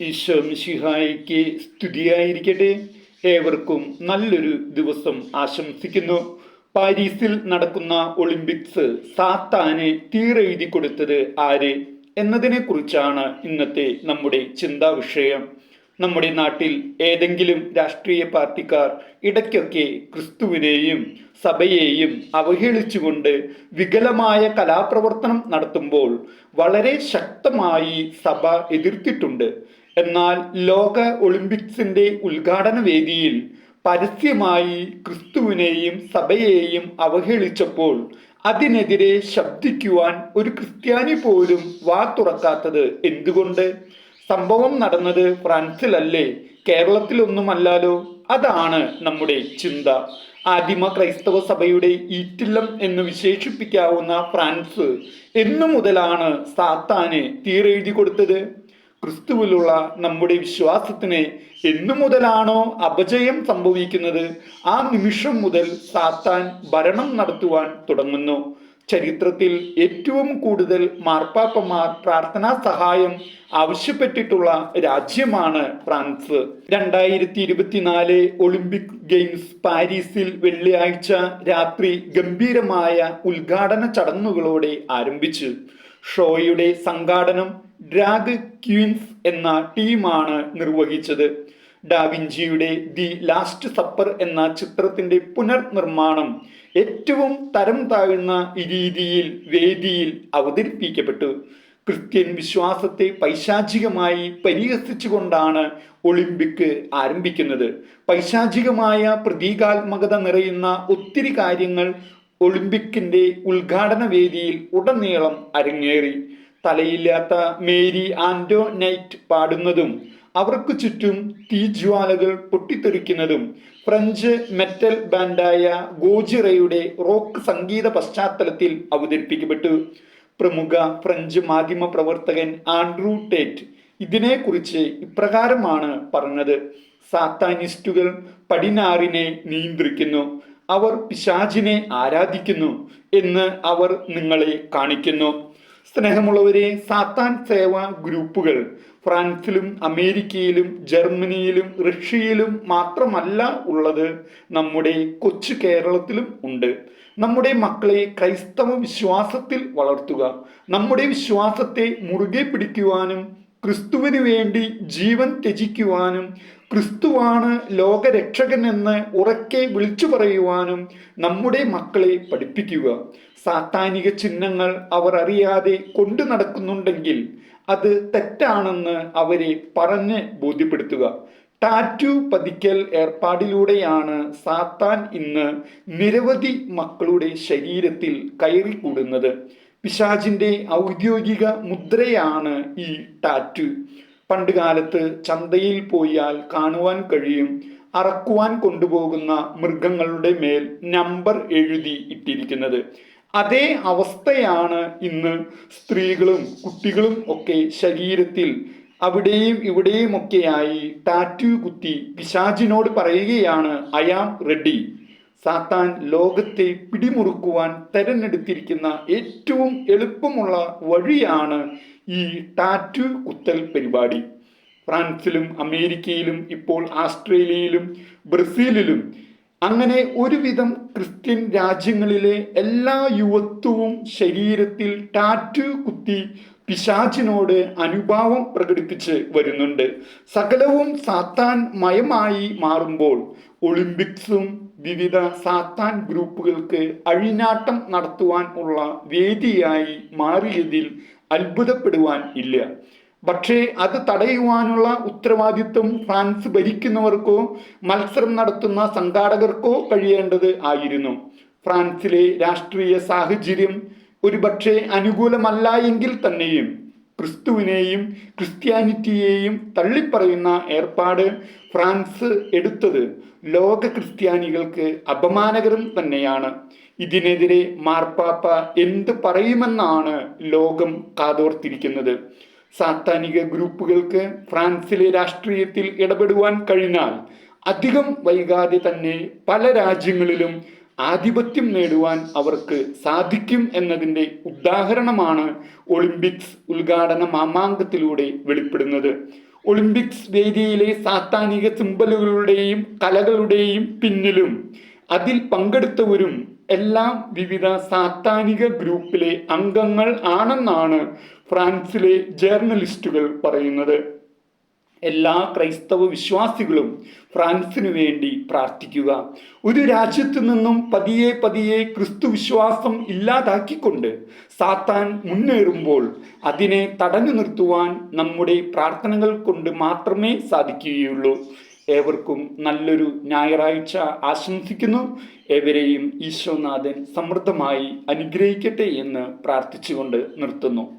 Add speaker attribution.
Speaker 1: ഈശോ മിശിഹായിക്ക് സ്തുതിയായിരിക്കട്ടെ. ഏവർക്കും നല്ലൊരു ദിവസം ആശംസിക്കുന്നു. പാരീസിൽ നടക്കുന്ന ഒളിമ്പിക്സ് സാത്താനെ തീരെഴുതി കൊടുത്തത് ആര് എന്നതിനെ കുറിച്ചാണ് ഇന്നത്തെ നമ്മുടെ ചിന്താ വിഷയം. നമ്മുടെ നാട്ടിൽ ഏതെങ്കിലും രാഷ്ട്രീയ പാർട്ടിക്കാർ ഇടയ്ക്കൊക്കെ ക്രിസ്തുവിനെയും സഭയെയും അവഹേളിച്ചുകൊണ്ട് വികലമായ കലാപ്രവർത്തനം നടത്തുമ്പോൾ വളരെ ശക്തമായി സഭ എതിർത്തിട്ടുണ്ട്. എന്നാൽ ലോക ഒളിമ്പിക്സിന്റെ ഉദ്ഘാടന വേദിയിൽ പരസ്യമായി ക്രിസ്തുവിനെയും സഭയെയും അവഹേളിച്ചപ്പോൾ അതിനെതിരെ ശബ്ദിക്കുവാൻ ഒരു ക്രിസ്ത്യാനി പോലും വാ തുറക്കാത്തത് എന്തുകൊണ്ട്? സംഭവം നടന്നത് ഫ്രാൻസിലല്ലേ? കേരളത്തിലൊന്നുമല്ലാലോ അതാണ് നമ്മുടെ ചിന്ത. ആദിമ ക്രൈസ്തവ സഭയുടെ ഈറ്റില്ലം എന്ന് വിശേഷിപ്പിക്കാവുന്ന ഫ്രാൻസ് എന്നു മുതലാണ് സാത്താന് തീരെഴുതി കൊടുത്തത്. ക്രിസ്തുവിലുള്ള നമ്മുടെ വിശ്വാസത്തിന് എന്നു മുതലാണോ അപജയം സംഭവിക്കുന്നത്? ആ നിമിഷം മുതൽ സാത്താൻ ഭരണം നടത്തുവാൻ തുടങ്ങുന്നു. ചരിത്രത്തിൽ ഏറ്റവും കൂടുതൽ മാർപ്പാപ്പമാർ പ്രാർത്ഥനാ സഹായം ആവശ്യപ്പെട്ടിട്ടുള്ള രാജ്യമാണ് ഫ്രാൻസ്. രണ്ടായിരത്തി ഇരുപത്തിനാല് ഒളിമ്പിക് ഗെയിംസ് പാരീസിൽ വെള്ളിയാഴ്ച രാത്രി ഗംഭീരമായ ഉദ്ഘാടന ചടങ്ങുകളോടെ ആരംഭിച്ചു. ഷോയുടെ സംഘാടനം ഡ്രാഗ് ക്യൂൻസ് എന്ന ടീമാണ് നിർവഹിച്ചത്. ഡാവിഞ്ചിയുടെ ദി ലാസ്റ്റ് സപ്പർ എന്ന ചിത്രത്തിന്റെ പുനർനിർമ്മാണം ഏറ്റവും തരം താഴ്ന്ന രീതിയിൽ വേദിയിൽ അവതരിപ്പിക്കപ്പെട്ടു. ക്രിസ്ത്യൻ വിശ്വാസത്തെ പൈശാചികമായി പരിഹസിച്ചുകൊണ്ടാണ് ഒളിമ്പിക് ആരംഭിക്കുന്നത്. പൈശാചികമായ പ്രതീകാത്മകത നിറയുന്ന ഒത്തിരി കാര്യങ്ങൾ ഒളിമ്പിക്കിന്റെ ഉദ്ഘാടന വേദിയിൽ ഉടനീളം അരങ്ങേറി. തലയില്ലാത്ത മേരി ആൻഡോ നൈറ്റ് പാടുന്നതും അവർക്ക് ചുറ്റും തീജ്വാലകൾ പൊട്ടിത്തെറിക്കുന്നതും ഫ്രഞ്ച് മെറ്റൽ ബാൻഡായ ഗോജിറയുടെ റോക്ക് സംഗീത പശ്ചാത്തലത്തിൽ അവതരിപ്പിക്കപ്പെട്ടു. പ്രമുഖ ഫ്രഞ്ച് മാധ്യമ പ്രവർത്തകൻ ആൻഡ്രൂ ടേറ്റ് ഇതിനെക്കുറിച്ച് ഇപ്രകാരമാണ് പറഞ്ഞത്. സാത്താനിസ്റ്റുകൾ പടിനാറിനെ നിയന്ത്രിക്കുന്നു. അവർ പിശാചിനെ ആരാധിക്കുന്നു എന്ന് അവർ നിങ്ങളെ കാണിക്കുന്നു. സ്നേഹമുള്ളവരെ സാത്താൻ സേവാ ഗ്രൂപ്പുകൾ ഫ്രാൻസിലും അമേരിക്കയിലും ജർമ്മനിയിലും റഷ്യയിലും മാത്രമല്ല ഉള്ളത്. നമ്മുടെ കൊച്ചു കേരളത്തിലും ഉണ്ട്. നമ്മുടെ മക്കളെ ക്രൈസ്തവ വിശ്വാസത്തിൽ വളർത്തുക. നമ്മുടെ വിശ്വാസത്തെ മുറുകെ പിടിക്കുവാനും ക്രിസ്തുവിന് വേണ്ടി ജീവൻ ത്യജിക്കുവാനും ക്രിസ്തുവാണ് ലോകരക്ഷകൻ എന്ന് ഉറക്കെ വിളിച്ചു പറയുവാനും നമ്മുടെ മക്കളെ പഠിപ്പിക്കുക. സാത്താനിക ചിഹ്നങ്ങൾ അവർ അറിയാതെ കൊണ്ടു നടക്കുന്നുണ്ടെങ്കിൽ അത് തെറ്റാണെന്ന് അവരെ പറഞ്ഞ് ബോധ്യപ്പെടുത്തുക. ടാറ്റു പതിക്കൽ ഏർപ്പാടിലൂടെയാണ് സാത്താൻ ഇന്ന് നിരവധി മക്കളുടെ ശരീരത്തിൽ കയറിക്കൂടുന്നത്. പിശാചിന്റെ ഔദ്യോഗിക മുദ്രയാണ് ഈ ടാറ്റു. പണ്ട് കാലത്ത് ചന്തയിൽ പോയാൽ കാണുവാൻ കഴിയും. അറക്കുവാൻ കൊണ്ടുപോകുന്ന മൃഗങ്ങളുടെ മേൽ നമ്പർ എഴുതി ഇട്ടിരിക്കുന്നത്. അതേ അവസ്ഥയാണ് ഇന്ന് സ്ത്രീകളും കുട്ടികളും ഒക്കെ ശരീരത്തിൽ അവിടെയും ഇവിടെയും ഒക്കെയായി ടാറ്റു കുത്തി പിശാചിനോട് പറയുകയാണ് ഐ ആം റെഡി. സാത്താൻ ലോകത്തെ പിടിമുറുക്കുവാൻ തെരഞ്ഞെടുത്തിരിക്കുന്ന ഏറ്റവും എളുപ്പമുള്ള വഴിയാണ് ഈ ടാറ്റു കുത്തൽ പരിപാടി. ഫ്രാൻസിലും അമേരിക്കയിലും ഇപ്പോൾ ആസ്ട്രേലിയയിലും ബ്രസീലിലും. അങ്ങനെ ഒരുവിധം ക്രിസ്ത്യൻ രാജ്യങ്ങളിലെ എല്ലാ യുവത്വവും ശരീരത്തിൽ ടാറ്റു കുത്തി പിശാചിനോട് അനുഭാവം പ്രകടിപ്പിച്ച് വരുന്നുണ്ട്. സകലവും സാത്താൻ മയമായി മാറുമ്പോൾ ഒളിമ്പിക്സും വിവിധ സാത്താൻ ഗ്രൂപ്പുകൾക്ക് അഴിഞ്ഞാട്ടം നടത്തുവാൻ ഉള്ള വേദിയായി മാറിയതിൽ അത്ഭുതപ്പെടുവാൻ ഇല്ല. പക്ഷേ അത് തടയുവാനുള്ള ഉത്തരവാദിത്വം ഫ്രാൻസ് ഭരിക്കുന്നവർക്കോ മത്സരം നടത്തുന്ന സംഘാടകർക്കോ കഴിയേണ്ടത് ആയിരുന്നു. ഫ്രാൻസിലെ രാഷ്ട്രീയ സാഹചര്യം ഒരുപക്ഷെ അനുകൂലമല്ല എങ്കിൽ തന്നെയും. ക്രിസ്തുവിനെയും ക്രിസ്ത്യാനിറ്റിയെയും തള്ളിപ്പറയുന്ന ഏർപ്പാട് ഫ്രാൻസ് എടുത്തത് ലോക ക്രിസ്ത്യാനികൾക്ക് അപമാനകരം തന്നെയാണ്. ഇതിനെതിരെ മാർപ്പാപ്പ എന്ത് പറയുമെന്നാണ് ലോകം കാതോർത്തിരിക്കുന്നത്. സാത്താനിക ഗ്രൂപ്പുകൾക്ക് ഫ്രാൻസിലെ രാഷ്ട്രീയത്തിൽ ഇടപെടുവാൻ കഴിഞ്ഞാൽ അധികം വൈകാതെ തന്നെ പല രാജ്യങ്ങളിലും ആധിപത്യം നേടുവാൻ അവർക്ക് സാധിക്കും എന്നതിന്റെ ഉദാഹരണമാണ് ഒളിമ്പിക്സ് ഉദ്ഘാടന മാമാങ്കത്തിലൂടെ വെളിപ്പെടുന്നത്. ഒളിമ്പിക്സ് വേദിയിലെ സാത്താനിക സിമ്പലുകളുടെയും കലകളുടെയും പിന്നിലും അതിൽ പങ്കെടുത്തവരും എല്ലാം വിവിധ സാത്താനിക ഗ്രൂപ്പിലെ അംഗങ്ങൾ ആണെന്നാണ് ഫ്രാൻസിലെ ജേർണലിസ്റ്റുകൾ പറയുന്നത്. എല്ലാ ക്രൈസ്തവ വിശ്വാസികളും ഫ്രാൻസിനു വേണ്ടി പ്രാർത്ഥിക്കുക. ഒരു രാജ്യത്തു നിന്നും പതിയെ പതിയെ ക്രിസ്തു വിശ്വാസം ഇല്ലാതാക്കിക്കൊണ്ട് സാത്താൻ മുന്നേറുമ്പോൾ അതിനെ തടഞ്ഞു നിർത്തുവാൻ നമ്മുടെ പ്രാർത്ഥനകൾ കൊണ്ട് മാത്രമേ സാധിക്കുകയുള്ളൂ. ഏവർക്കും നല്ലൊരു ഞായറാഴ്ച ആശംസിക്കുന്നു. ഏവരെയും ഈശോനാഥൻ സമൃദ്ധമായി അനുഗ്രഹിക്കട്ടെ എന്ന് പ്രാർത്ഥിച്ചുകൊണ്ട് നിർത്തുന്നു.